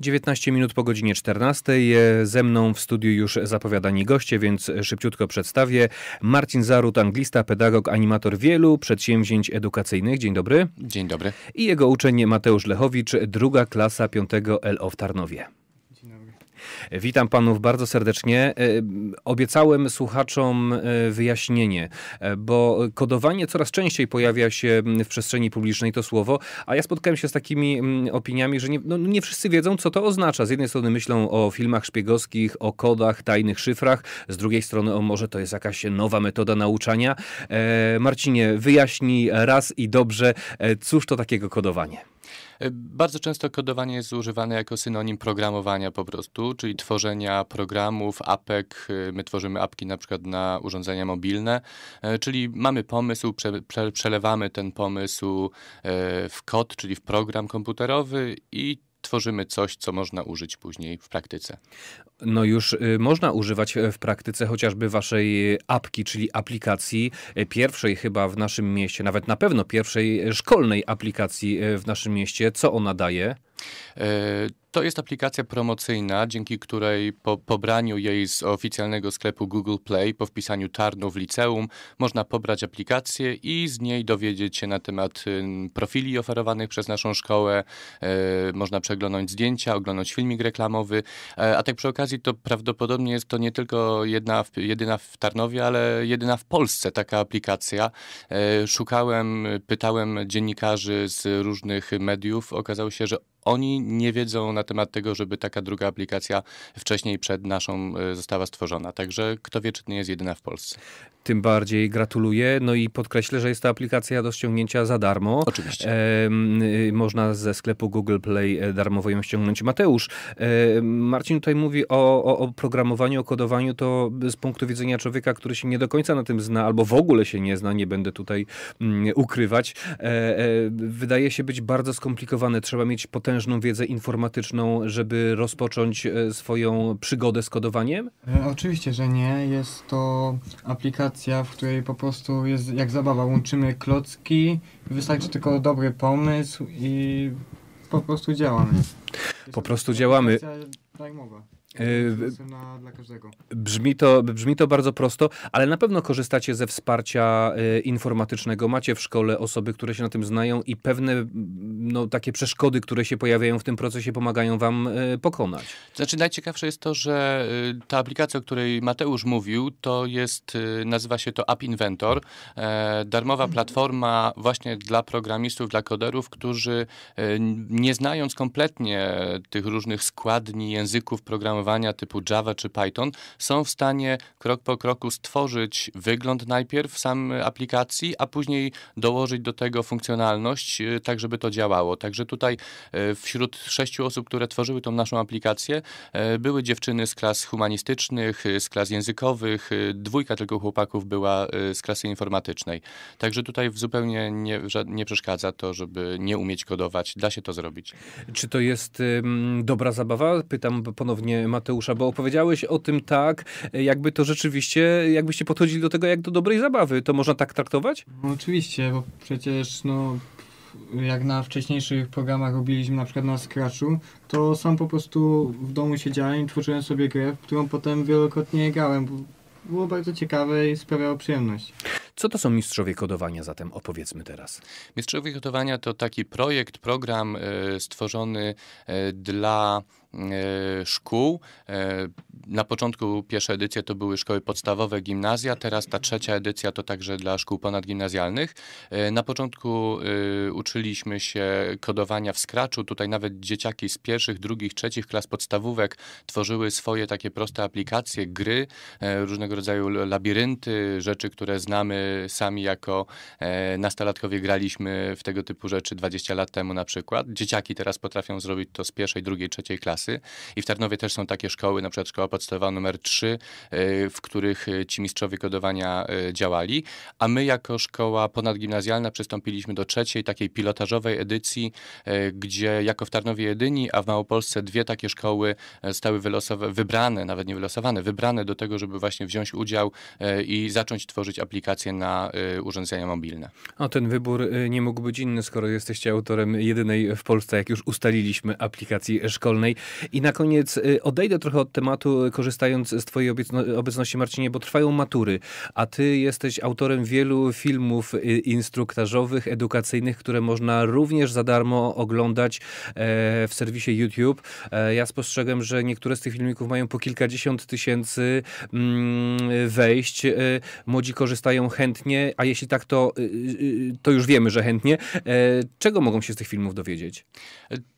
19 minut po godzinie 14. Ze mną w studiu już zapowiadani goście, więc szybciutko przedstawię. Marcin Zarut, anglista, pedagog, animator wielu przedsięwzięć edukacyjnych. Dzień dobry. Dzień dobry. I jego uczeń Mateusz Lechowicz, druga klasa 5 LO w Tarnowie. Witam panów bardzo serdecznie. E, obiecałem słuchaczom e, wyjaśnienie, e, bo kodowanie coraz częściej pojawia się w przestrzeni publicznej to słowo, a ja spotkałem się z takimi opiniami, że nie, no, nie wszyscy wiedzą, co to oznacza. Z jednej strony myślą o filmach szpiegowskich, o kodach, tajnych szyfrach, z drugiej strony o może to jest jakaś nowa metoda nauczania. Marcinie, wyjaśnij raz i dobrze, cóż to takiego kodowanie? Bardzo często kodowanie jest używane jako synonim programowania po prostu, czyli tworzenia programów, apek. My tworzymy apki na przykład na urządzenia mobilne, e, czyli mamy pomysł, prze, prze, przelewamy ten pomysł e, w kod, czyli w program komputerowy i tworzymy coś, co można użyć później w praktyce. No już y, można używać e, w praktyce chociażby waszej apki, czyli aplikacji e, pierwszej chyba w naszym mieście, nawet na pewno pierwszej szkolnej aplikacji e, w naszym mieście. Co ona daje? To jest aplikacja promocyjna, dzięki której po pobraniu jej z oficjalnego sklepu Google Play, po wpisaniu Tarnów liceum, można pobrać aplikację i z niej dowiedzieć się na temat profili oferowanych przez naszą szkołę. E, można przeglądać zdjęcia, oglądać filmik reklamowy. E, a tak przy okazji to prawdopodobnie jest to nie tylko jedna, jedyna w Tarnowie, ale jedyna w Polsce taka aplikacja. E, szukałem, pytałem dziennikarzy z różnych mediów. Okazało się, że oni nie wiedzą na temat tego, żeby taka druga aplikacja wcześniej przed naszą e, została stworzona. Także kto wie, czy to nie jest jedyna w Polsce. Tym bardziej gratuluję. No i podkreślę, że jest to aplikacja do ściągnięcia za darmo. Oczywiście. E, można ze sklepu Google Play e, darmowo ją ściągnąć. Mateusz, e, Marcin tutaj mówi o, o, o programowaniu, o kodowaniu. To z punktu widzenia człowieka, który się nie do końca na tym zna, albo w ogóle się nie zna, nie będę tutaj mm, ukrywać, e, e, wydaje się być bardzo skomplikowane. Trzeba mieć potężną wiedzę informatyczną, żeby rozpocząć e, swoją przygodę z kodowaniem? oczywiście, że nie. Jest to aplikacja aplikacja, w której po prostu jest jak zabawa. Łączymy klocki, wystarczy tylko dobry pomysł i po prostu działamy. Po prostu działamy. Darmowa. Yy, dla każdego. Brzmi to, brzmi to bardzo prosto, ale na pewno korzystacie ze wsparcia y, informatycznego. Macie w szkole osoby, które się na tym znają i pewne no, takie przeszkody, które się pojawiają w tym procesie, pomagają wam y, pokonać. Znaczy najciekawsze jest to, że y, ta aplikacja, o której Mateusz mówił, to jest, nazywa się to App Inventor. E, darmowa platforma właśnie dla programistów, dla koderów, którzy nie znając kompletnie tych różnych składni języków programowania, programowania typu Java czy Python są w stanie krok po kroku stworzyć wygląd najpierw sam aplikacji, a później dołożyć do tego funkcjonalność, y, tak żeby to działało. Także tutaj y, wśród sześciu osób, które tworzyły tą naszą aplikację, y, były dziewczyny z klas humanistycznych, z klas językowych, dwójka tylko chłopaków była z klasy informatycznej. Także tutaj zupełnie nie, nie przeszkadza to, żeby nie umieć kodować. Da się to zrobić. Czy to jest dobra zabawa? Pytam ponownie Mateusza, bo opowiedziałeś o tym tak, jakby to rzeczywiście, jakbyście podchodzili do tego jak do dobrej zabawy. To można tak traktować? No, oczywiście, bo przecież no jak na wcześniejszych programach robiliśmy na przykład na Scratchu, to sam po prostu w domu siedziałem i tworzyłem sobie grę, w którą potem wielokrotnie grałem. Było bardzo ciekawe i sprawiało przyjemność. Co to są mistrzowie kodowania zatem? Opowiedzmy teraz. Mistrzowie kodowania to taki projekt, program y, stworzony y, dla E, szkół. E, na początku pierwsze edycje to były szkoły podstawowe, gimnazja, teraz ta trzecia edycja to także dla szkół ponadgimnazjalnych. E, na początku uczyliśmy się kodowania w Scratchu, tutaj nawet dzieciaki z pierwszych, drugich, trzecich klas podstawówek tworzyły swoje takie proste aplikacje, gry, różnego rodzaju labirynty, rzeczy, które znamy sami jako nastolatkowie graliśmy w tego typu rzeczy 20 lat temu na przykład. Dzieciaki teraz potrafią zrobić to z pierwszej, drugiej, trzeciej klasy klasy. I w Tarnowie też są takie szkoły, na przykład szkoła podstawowa numer 3, e, w których e, ci mistrzowie kodowania e, działali. A my jako szkoła ponadgimnazjalna przystąpiliśmy do trzeciej, takiej pilotażowej edycji, gdzie jako w Tarnowie jedyni, a w Małopolsce dwie takie szkoły zostały wybrane, nawet nie wylosowane, wybrane do tego, żeby właśnie wziąć udział i zacząć tworzyć aplikacje na urządzenia mobilne. O, ten wybór nie mógł być inny, skoro jesteście autorem jedynej w Polsce, jak już ustaliliśmy, aplikacji szkolnej. I na koniec y, odejdę trochę od tematu, korzystając z Twojej obecności, Marcinie, bo trwają matury, a Ty jesteś autorem wielu filmów y, instruktażowych, edukacyjnych, które można również za darmo oglądać e, w serwisie YouTube. E, ja spostrzegłem, że niektóre z tych filmików mają po kilkadziesiąt tysięcy mm, wejść. E, młodzi korzystają chętnie, a jeśli tak, to, to już wiemy, że chętnie. Czego mogą się z tych filmów dowiedzieć?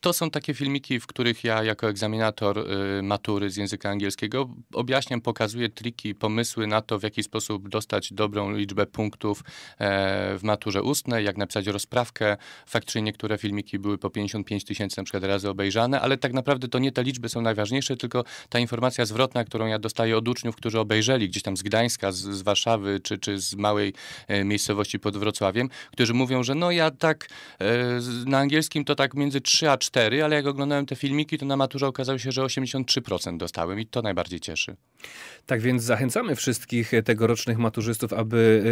To są takie filmiki, w których ja jako egzaminator y, matury z języka angielskiego objaśniam, pokazuję triki, pomysły na to, w jaki sposób dostać dobrą liczbę punktów e, w maturze ustnej, jak napisać rozprawkę. Faktycznie niektóre filmiki były po 55 tysięcy na przykład razy obejrzane, ale tak naprawdę to nie te liczby są najważniejsze, tylko ta informacja zwrotna, którą ja dostaję od uczniów, którzy obejrzeli gdzieś tam z Gdańska, z, z Warszawy, czy, czy z małej e, miejscowości pod Wrocławiem, którzy mówią, że no ja tak e, na angielskim to tak między 3 a 4, ale jak oglądałem te filmiki, to na maturze okazało się, że 83% dostałem i to najbardziej cieszy. Tak więc zachęcamy wszystkich tegorocznych maturzystów, aby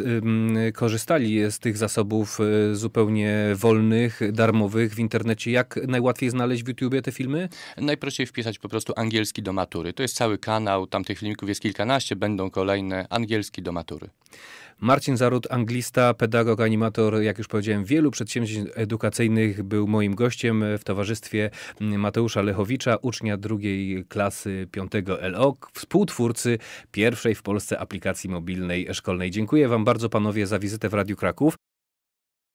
y, y, korzystali z tych zasobów y, zupełnie wolnych, darmowych w internecie. Jak najłatwiej znaleźć w YouTubie te filmy? Najprościej wpisać po prostu angielski do matury. To jest cały kanał, tam tych filmików jest kilkanaście, będą kolejne angielski do matury. Marcin Zaród, anglista, pedagog, animator, jak już powiedziałem, wielu przedsięwzięć edukacyjnych był moim gościem w towarzystwie Mateusza Lechowicza, ucznia drugiej klasy 5 LO, współtwórcy pierwszej w Polsce aplikacji mobilnej szkolnej. Dziękuję Wam bardzo panowie za wizytę w Radiu Kraków.